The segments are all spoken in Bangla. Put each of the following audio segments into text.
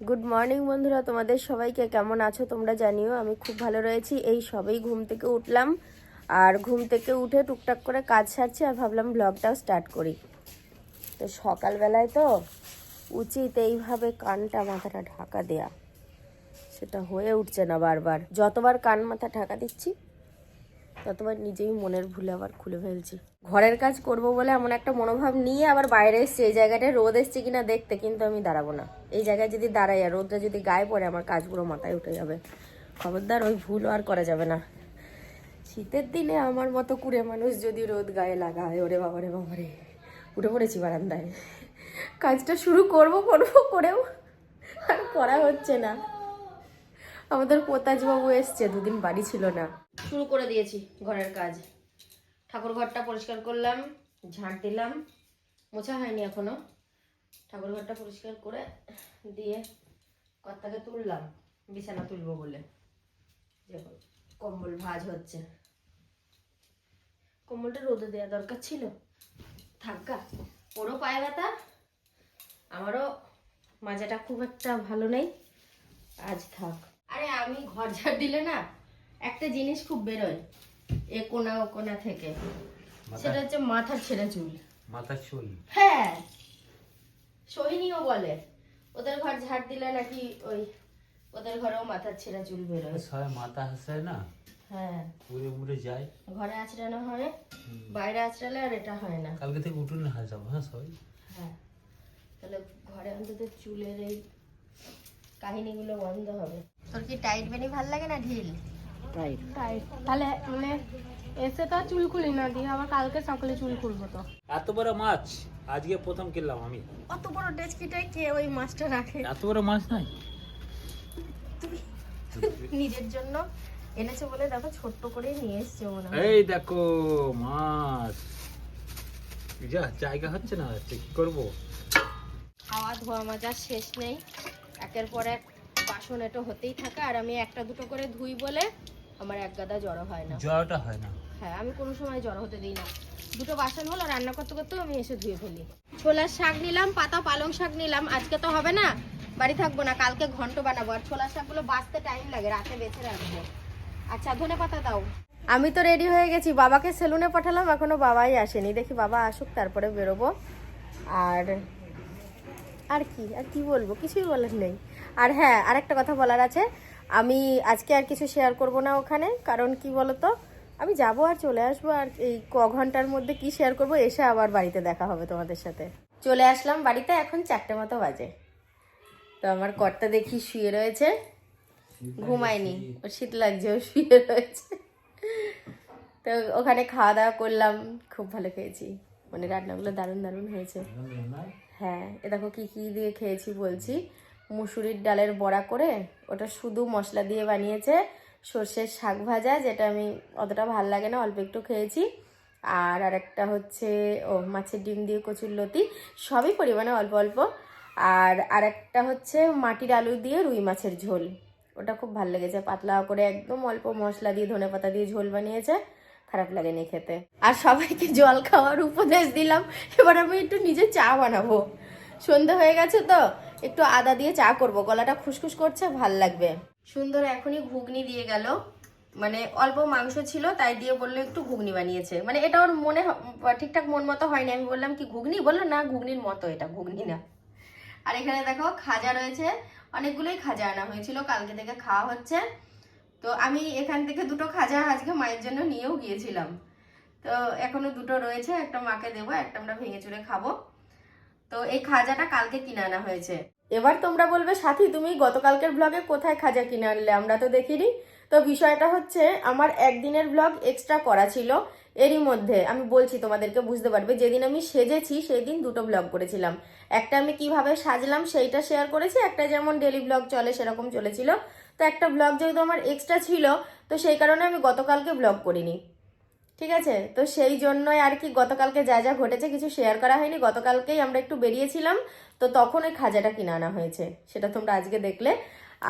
গুড মর্নিং বন্ধুরা। তোমাদের সবাইকে কেমন আছো তোমরা জানিও। আমি খুব ভালো রয়েছি। এই সবেই ঘুম থেকে উঠলাম। আর ঘুম থেকে উঠে টুকটাক করে কাজ সারছি আর ভাবলাম ব্লগটাও স্টার্ট করি। তো সকালবেলায় তো উচিত এইভাবে কানটা মাথাটা ঢাকা দেয়া। সেটা হয়ে উঠছে না বারবার। যতবার কান মাথা ঢাকা দিচ্ছি, ততবার নিজেই মনের ভুলে আবার খুলে ফেলছি। ঘরের কাজ করব বলে এমন একটা মনোভাব নিয়ে আবার বাইরে এসছি। এই জায়গাটায় রোদ এসছে কিনা দেখতে, কিন্তু আমি দাঁড়াবো না। এই জায়গায় যদি দাঁড়াই আর রোদটা যদি গায়ে পড়ে, আমার কাজগুলো মাথায় উঠে যাবে। খবরদার, ওই ভুলও আর করা যাবে না। শীতের দিনে আমার মতো কুড়ে মানুষ যদি রোদ গায়ে লাগায়, ওরে বাবারে বাবারে উঠে পড়েছি বারান্দায়। কাজটা শুরু করব করব, করেও আর করা হচ্ছে না। আমাদের পোতাজবাবু এসছে, দুদিন বাড়ি ছিল না। শুরু করে দিয়েছি ঘরের কাজ। ঠাকুর ঘরটা পরিষ্কার করলাম, ঝাঁট দিলাম, মোছা হয়নি এখনও। ঠাকুর ঘরটা পরিষ্কার করে দিয়ে কর্তাকে তুললাম। বিছানা তুলবো বলে। দেখো কম্বল ভাজ হচ্ছে। কম্বলটা রোদে দেওয়া দরকার ছিল। থাকা ওরও পায়ে ব্যথা আমারও মাজাটা খুব একটা ভালো নেই। আজ থাক। আরে আমি ঘর ঝাড় দিলে না একটা জিনিস খুব বেরোয় এ কোনা ও কোনা থেকে। সেটা হচ্ছে মাথার ছেঁড়া চুল। মাথার চুল? হ্যাঁ। সোহিনীও বলে ওদের ঘর ঝাড় দিলে নাকি ওই ওদের ঘরেও মাথার ছেঁড়া চুল বেরোয়? সবাই মাথা হাসায় না? হ্যাঁ। উড়ে উড়ে যায়। ঘরে আঁচড়ানো হয় বাইরে আঁচড়ালে আর এটা হয় না। কালকে থেকে উঠোনে হাসাবো হ্যাঁ সবাই? হ্যাঁ। তাহলে ঘরে অন্তত চুলের এই কাহিনীগুলো বন্ধ হবে। তোর কি টাইট বেনি ভালো লাগে না ঢিল? টাইট তাই তাহলে মানে এসে তো আর চুল খুলি না দিয়ে আবার কালকে সকালে চুল খুলবো তো। এত বড় মাছ? আজকে প্রথম কিনলাম আমি। অত বড় ডেচকিটাই কে ওই মাছটা রাখে? এত বড় মাছ নাই? নিজের জন্য এনেছে বলে দেখো ছোট্ট করে নিয়ে এসছে মনে এই দেখো মাছ। যা জায়গা হচ্ছে না হচ্ছে কি করব? খাওয়া ধোয়া মাজার শেষ নেই। একের পর এক বাসন এটা হতেই থাকে আর আমি একটা দুটো করে ধুই বলে আমার এক গাদা জড়ো হয় না। জলটা হয় না। হ্যাঁ আমি কোনো সময় জড়ো হতে দিই না। দুটো বাসন হলো, রান্না করতে করতেও আমি এসে ধুয়ে ফেলি। ছোলার শাক নিলাম, পাতা পালং শাক নিলাম। আজকে তো হবে না, বাড়ি থাকব না, কালকে ঘন্ট বানাবো। আর ছোলার শাকগুলো বাঁচতে টাইম লাগে, রাতে বেছে রাখব। আচ্ছা ধনে পাতা দাও। আমি তো রেডি হয়ে গেছি, বাবাকে সেলুনে পাঠালাম, এখনও বাবাই আসেনি। দেখি বাবা আসুক, তারপরে বেরোবো। আর আর কি আর কি বলব? কিছুই বলার নেই। আর হ্যাঁ আরেকটা কথা বলার আছে। আমি আজকে আর কিছু শেয়ার করব না ওখানে, কারণ কি বলতো? আমি যাব আর চলে আসব আর এই ক ঘণ্টার মধ্যে কি শেয়ার করব এসে আবার বাড়িতে দেখা হবে তোমাদের সাথে। চলে আসলাম বাড়িতে এখন চারটে মতো বাজে। তো আমার কর্তা দেখি শুয়ে রয়েছে। ঘুমায়নি ওর শীত লাগছে ও শুয়ে রয়েছে। তো ওখানে খাওয়া দাওয়া করলাম খুব ভালো খেয়েছি। মানে রান্নাগুলো দারুণ দারুণ হয়েছে। হ্যাঁ এ দেখো কি কি দিয়ে খেয়েছি বলছি। মুসুরির ডালের বড়া করে ওটা শুধু মশলা দিয়ে বানিয়েছে সর্ষের শাক ভাজা, যেটা আমি অতটা ভালো লাগে না, অল্প একটু খেয়েছি। আর আরেকটা হচ্ছে, ও, মাছের ডিম দিয়ে কচুর লতি, সবই পরিমাণে অল্প অল্প। আর আরেকটা হচ্ছে মাটির আলু দিয়ে রুই মাছের ঝোল। ওটা খুব ভালো লেগেছে পাতলা করে একদম অল্প মশলা দিয়ে, ধনে পাতা দিয়ে ঝোল বানিয়েছে। খারাপ লাগেনি খেতে। আর সবাইকে জল খাওয়ার উপদেশ দিলাম, এবার আমি একটু নিজে চা বানাবো। সন্ধে হয়ে গেছে তো, একটু আদা দিয়ে চা করব, গলাটা খুসখুস করছে, ভালো লাগবে। সুন্দর এখনই ঘুগনি দিয়ে গেল। মানে অল্প মাংস ছিল, তাই দিয়ে বলল একটু ঘুগনি বানিয়েছে। মানে এটা ওর মনে ঠিকঠাক মন মতো হয়নি। আমি বললাম, কি ঘুগনি? বলল, না, ঘুগনির মতো এটা, ঘুগনি না। আর এখানে দেখো খাজা রয়েছে। অনেকগুলোই খাজা আনা হয়েছিল, কালকে থেকে খাওয়া হচ্ছে। তো আমি এখান থেকে দুটো খাজা আজকে মায়ের জন্য নিয়েও গিয়েছিলাম। তো এখনও দুটো রয়েছে, একটা মাকে দেবো, একটা আমরা ভেঙে চুরে খাব। তো এই খাজাটা কালকে কিনে আনা হয়েছে। এবার তোমরা বলবে, সাথী, তুমি গতকালকের ব্লগে কোথায় খাজা কিনে আনলে? আমরা তো দেখিনি। তো বিষয়টা হচ্ছে, আমার একদিনের ব্লগ এক্সট্রা করা ছিল এরই মধ্যে। আমি বলছি, তোমাদেরকে বুঝতে পারবে, যেদিন আমি সেজেছি সেই দিন দুটো ব্লগ করেছিলাম। একটা আমি কীভাবে সাজলাম, সেইটা শেয়ার করেছি, একটা যেমন ডেলি ব্লগ চলে, সেরকম চলেছিল। তো একটা ব্লগ যেহেতু আমার এক্সট্রা ছিল, তো সেই কারণে আমি গতকালকে ব্লগ করিনি। ঠিক আছে? তো সেই জন্যই আর কি গতকালকে যা যা ঘটেছে কিছু শেয়ার করা হয়নি। গতকালকেই আমরা একটু বেরিয়েছিলাম। তো তখন ওই খাজাটা কিনে আনা হয়েছে। সেটা তোমরা আজকে দেখলে।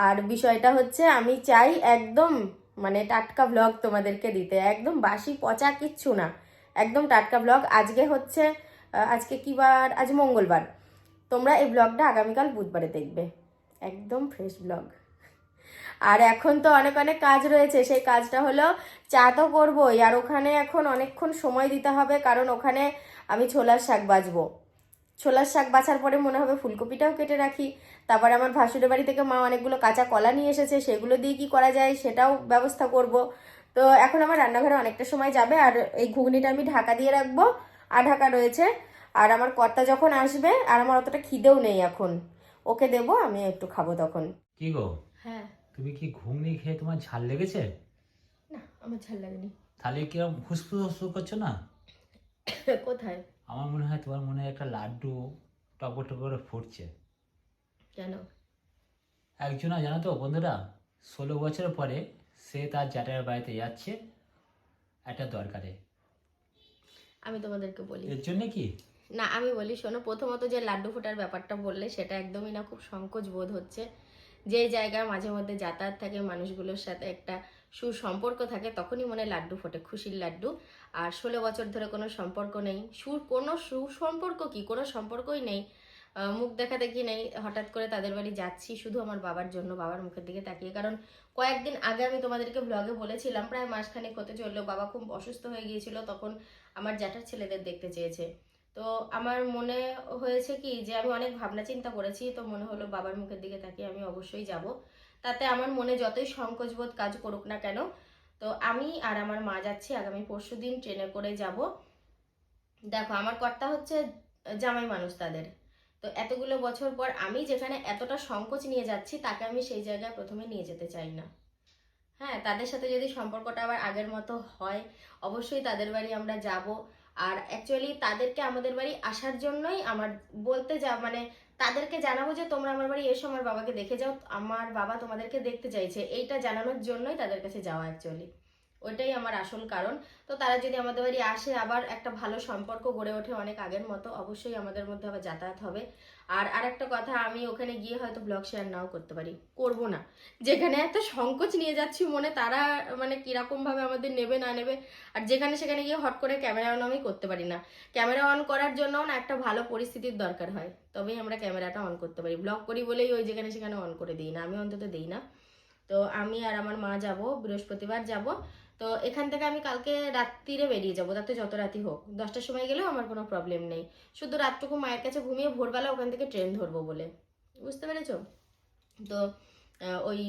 আর বিষয়টা হচ্ছে আমি চাই একদম মানে টাটকা ব্লগ তোমাদেরকে দিতে। একদম বাসি পচা কিচ্ছু না। একদম টাটকা ব্লগ আজকে হচ্ছে আজকে কি বার? আজ মঙ্গলবার। তোমরা এই ব্লগটা আগামীকাল বুধবারে দেখবে। একদম ফ্রেশ ব্লগ আর এখন তো অনেক অনেক কাজ রয়েছে। সেই কাজটা হলো চা তো করবোই। আর ওখানে এখন অনেকক্ষণ সময় দিতে হবে কারণ ওখানে আমি ছোলার শাক বাজবো। ছোলার শাক বাছার পরে মনে হবে ফুলকপিটাও কেটে রাখি। তারপরে আমার ভাসুরের বাড়ি থেকে মা অনেকগুলো কাঁচা কলা নিয়ে এসেছে। সেগুলো দিয়ে কি করা যায় সেটাও ব্যবস্থা করব। তো এখন আমার রান্নাঘরে অনেকটা সময় যাবে। আর এই ঘুগনিটা আমি ঢাকা দিয়ে রাখব। আর ঢাকা রয়েছে। আর আমার কর্তা যখন আসবে আর আমার অতটা খিদেও নেই এখন ওকে দেবো আমি একটু খাব তখন। কি গো? হ্যাঁ। তুমি কি ঘুগনি খেয়ে তোমার ঝাল লেগেছে? না আমার ঝাল লাগেনি। তাহলে কিরম হুসফুস হুসফুস করছ না? কোথায়? আমার মনে হয় তোমার মনে হয় একটা লাড্ডু টপর টপর ফুটছে। কেন? একজনা জানো তো বন্ধুরা ষোলো বছর পরে সে তার জ্যাঠার বাড়িতে যাচ্ছে একটা দরকারে। আমি তোমাদেরকে বলি। এর জন্য কি? না আমি বলি শোনো প্রথমত যে লাড্ডু ফোটার ব্যাপারটা বললে সেটা একদমই না খুব সংকোচ বোধ হচ্ছে। যে জায়গায় মাঝে মধ্যে যাতায়াত থাকে, মানুষগুলোর সাথে একটা সুসম্পর্ক থাকে, তখনই মনে লাড্ডু ফোটে, খুশির লাড্ডু। আর ষোলো বছর ধরে কোনো সম্পর্ক নেই। সুর, কোনো সুসম্পর্ক কি? কোনো সম্পর্কই নেই। মুখ দেখা দেখি নেই। হঠাৎ করে তাদের বাড়ি যাচ্ছি, শুধু আমার বাবার জন্য, বাবার মুখের দিকে তাকিয়ে। কারণ কয়েকদিন আগে আমি তোমাদেরকে ব্লগে বলেছিলাম, প্রায় মাসখানেক হতে চলল বাবা খুব অসুস্থ হয়ে গিয়েছিল, তখন আমার জ্যাঠার ছেলেদের দেখতে চেয়েছে। তো আমার মনে হয়েছে কি যে আমি অনেক ভাবনা চিন্তা করেছি, তো মনে হলো বাবার মুখের দিকে তাকিয়ে আমি অবশ্যই যাব। তাতে আমার মনে যতই সংকোচবোধ কাজ করুক না কেন, তো আমি আর আমার মা যাচ্ছি, আগামী পরশু দিন ট্রেনে করে যাব। দেখো, আমার কর্তা হচ্ছে জামাই মানুষ তাদের। তো এতগুলো বছর পর আমি যেখানে এতটা সংকোচ নিয়ে যাচ্ছি, তাকে আমি সেই জায়গায় প্রথমে নিয়ে যেতে চাই না। হ্যাঁ তাদের সাথে যদি সম্পর্কটা আবার আগের মতো হয়, অবশ্যই তাদের বাড়ি আমরা যাব। আর অ্যাকচুয়ালি তাদেরকে আমাদের বাড়ি আসার জন্যই আমার বলতে যা মানে তাদেরকে জানাব যে তোমরা আমার বাড়ি এসো, আমার বাবাকে দেখে যাও, আমার বাবা তোমাদেরকে দেখতে চাইছে। এইটা জানানোর জন্যই তাদের কাছে যাওয়া অ্যাকচুয়ালি ওইটাই আমার আসল কারণ। তো তারা যদি আমাদের বাড়ি আসে, আবার একটা ভালো সম্পর্ক গড়ে ওঠে অনেক আগের মতো, অবশ্যই আমাদের মধ্যে আবার যাতায়াত হবে। আর আরেকটা কথা, আমি ওখানে গিয়ে হয়তো ব্লগ শেয়ার নাও করতে পারি। করব না। যেখানে এত সংকোচ নিয়ে যাচ্ছি মনে, তারা মানে কীরকম ভাবে আমাদের নেবে, না নেবে, আর যেখানে সেখানে গিয়ে হট করে ক্যামেরা অন আমি করতে পারি না। ক্যামেরা অন করার জন্য না একটা ভালো পরিস্থিতির দরকার হয়। তবেই আমরা ক্যামেরাটা অন করতে পারি। ব্লগ করি বলেই ওই যেখানে সেখানে অন করে দিই না। আমি অন্তত দিই না। তো আমি আর আমার মা যাব, বৃহস্পতিবার যাব। তো এখান থেকে আমি কালকে রাত্রিরে বেরিয়ে যাব, তাতে যত রাতি হোক। দশটার সময় গেলেও আমার কোনো প্রবলেম নেই। শুধু রাতটুকু মায়ের কাছে ঘুমিয়ে ভোরবেলা ওখান থেকে ট্রেন ধরবো বলে। বুঝতে পেরেছ? তো ওই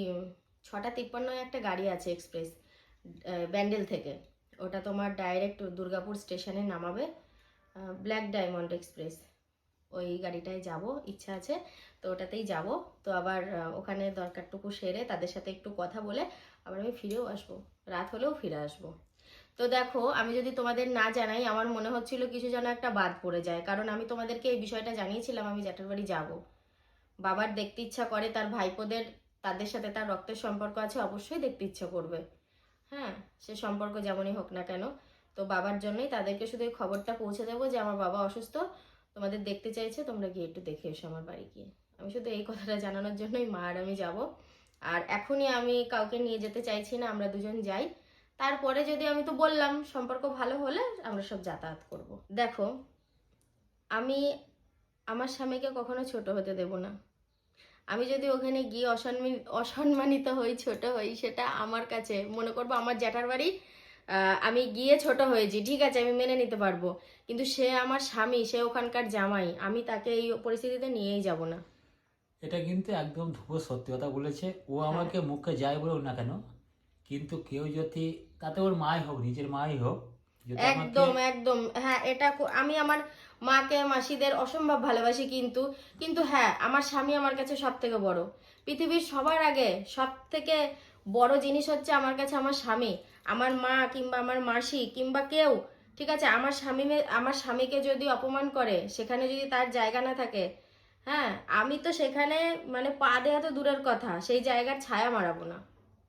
ছটা তিপ্পান্ন একটা গাড়ি আছে এক্সপ্রেস ব্যান্ডেল থেকে। ওটা তোমার ডাইরেক্ট দুর্গাপুর স্টেশনে নামাবে ব্ল্যাক ডায়মন্ড এক্সপ্রেস ওই গাড়িটায় যাব, ইচ্ছা আছে, তো ওটাতেই যাব। তো আবার ওখানে দরকারটুকু সেরে তাদের সাথে একটু কথা বলে আবার আমি ফিরেও আসব। রাত হলেও ফিরে আসব। তো দেখো, আমি যদি তোমাদের না জানাই, আমার মনে হচ্ছিল কিছু যেন একটা বাদ পড়ে যায়। কারণ আমি তোমাদেরকে এই বিষয়টা জানিয়েছিলাম, আমি জ্যাঠার বাড়ি যাব। বাবার দেখতে ইচ্ছা করে, তার ভাইপোদের, তাদের সাথে তার রক্তের সম্পর্ক আছে, অবশ্যই দেখতে ইচ্ছা করবে। হ্যাঁ সে সম্পর্ক যেমনই হোক না কেন। তো বাবার জন্যই তাদেরকে শুধু এই খবরটা পৌঁছে দেবো যে, আমার বাবা অসুস্থ। তোমাদের দেখতে চাইছে, তোমরা গিয়ে একটু দেখে এসো আমার বাড়ি গিয়ে। আমি শুধু এই কথাটা জানানোর জন্যই মা আর আমি যাব। আর এখনই আমি কাউকে নিয়ে যেতে চাইছি না, আমরা দুজন যাই। তারপরে যদি আমি তো বললাম, সম্পর্ক ভালো হলে আমরা সব যাতায়াত করব। দেখো, আমি আমার স্বামীকে কখনো ছোট হতে দেব না। আমি যদি ওখানে গিয়ে অসম্মানিত অসম্মানিত হই, ছোট হই, সেটা আমার কাছে মনে করব আমার জ্যাঠার বাড়ি আমি গিয়ে ছোট হয়েছি, ঠিক আছে, আমি মেনে নিতে পারব। কিন্তু সে আমার স্বামী, সে ওখানকার জামাই, আমি তাকে এই পরিস্থিতিতে নিয়েই যাব না। এটা কিন্তু একদম ধ্রুব সত্যি কথা বলেছে। ও হ্যাঁ। আমাকে মুখে যাই বলুক না কেন কিন্তু কেউ যদি তাতে ওর মাই হোক নিজের মাই হোক একদম একদম। হ্যাঁ এটা আমি আমার মাকে মাসিদের অসম্ভব ভালোবাসি কিন্তু কিন্তু হ্যাঁ আমার স্বামী আমার কাছে সব থেকে বড়। পৃথিবীর সবার আগে সব থেকে বড় জিনিস হচ্ছে আমার কাছে আমার স্বামী। আমার মা কিংবা আমার মাসি কিংবা কেউ ঠিক আছে? আমার স্বামী আমার স্বামীকে যদি অপমান করে সেখানে যদি তার জায়গা না থাকে হ্যাঁ আমি তো সেখানে মানে পা দেওয়া তো দূরের কথা সেই জায়গার ছায়া মারাবো না।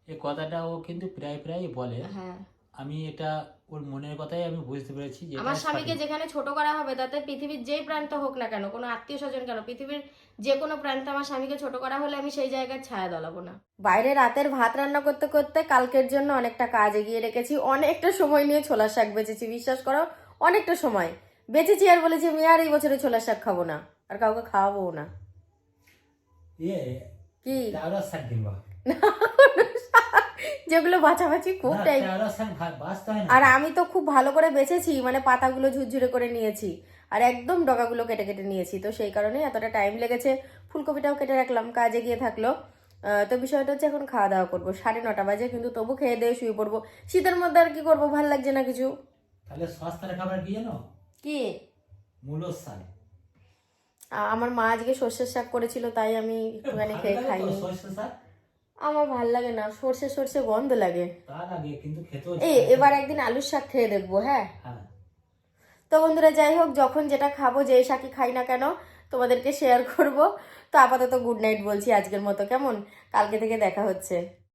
এই কথাটা ও কিন্তু প্রায় প্রায় বলে। হ্যাঁ। আমি এটা ওর মনের কথাই আমি বুঝতে পেরেছি যে আমার স্বামীকে যেখানে ছোট করা হবে তাতে পৃথিবীর যেই প্রান্ত হোক না কেন কোনো আত্মীয় স্বজন কেন পৃথিবীর যে কোনো প্রান্তে আমার স্বামীকে ছোট করা হলে আমি সেই জায়গার ছায়া দলাবো না। বাইরে রাতের ভাত রান্না করতে করতে কালকের জন্য অনেকটা কাজ এগিয়ে রেখেছি অনেকটা সময় নিয়ে ছোলার শাক বেঁচেছি বিশ্বাস করো অনেকটা সময়। বেঁচেছি আর বলেছি আমি আর এই বছরে ছোলার শাক খাব না। আর কাউকে খাওয়াবো না। ইয়ে কি? যেগুলো বাছাবাছি খুব টাইম আর আমি তো খুব ভালো করে বেছেছি মানে পাতাগুলো ঝুরঝুরে করে নিয়েছি। আর একদম ডগাগুলো কেটে কেটে নিয়েছি তো সেই কারণেই এতটা টাইম লেগেছে। ফুলকপিটাও কেটে রাখলাম কাজে গিয়ে থাকল। তো বিষয়টা হচ্ছে এখন খাওয়া দাওয়া করব সাড়ে নটা বাজে কিন্তু তবু খেয়ে দিয়ে শুয়ে পড়ব। শীতের মধ্যে আর কি করব ভালো লাগছে না কিছু? তাহলে সস্তার খাবার কি জানো? কি? মূলোর শাক। আ- আমার মা আজকে সর্ষের শাক করেছিল তাই আমি একটুখানি খেয়ে খাইনি। আমার ভালো লাগে না সর্ষে সর্ষে গন্ধ লাগে। এই এবার একদিন আলুর শাক খেয়ে দেখব হ্যাঁ? হ্যাঁ। তো বন্ধুরা যাই হোক যখন যেটা খাব যেই শাকই খাই না কেন তোমাদেরকে শেয়ার করব। তো আপাতত গুড নাইট বলছি আজকের মতো কেমন? কালকে থেকে দেখা হচ্ছে।